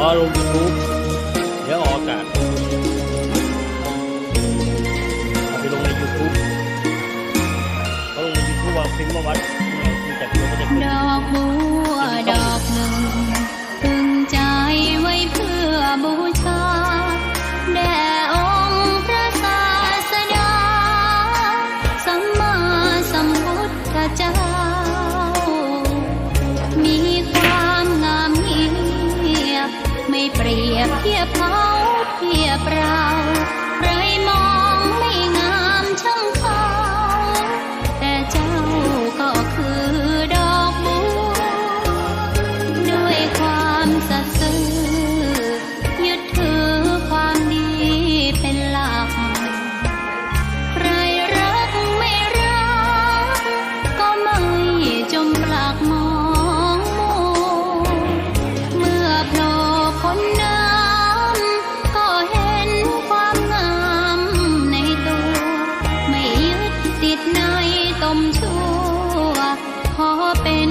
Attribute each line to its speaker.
Speaker 1: พอลงยูทูบเดี๋ยวออกอากาศเอาไปลงในยูทูบเอาลงในยูทูบวางพิมพ์ว่าวัดที่ไหนที่จัดก็จะเป็น ดอก
Speaker 2: บัวดอก รียบเทียบเขาเทียบเราิตในตมชั่วขอเป็น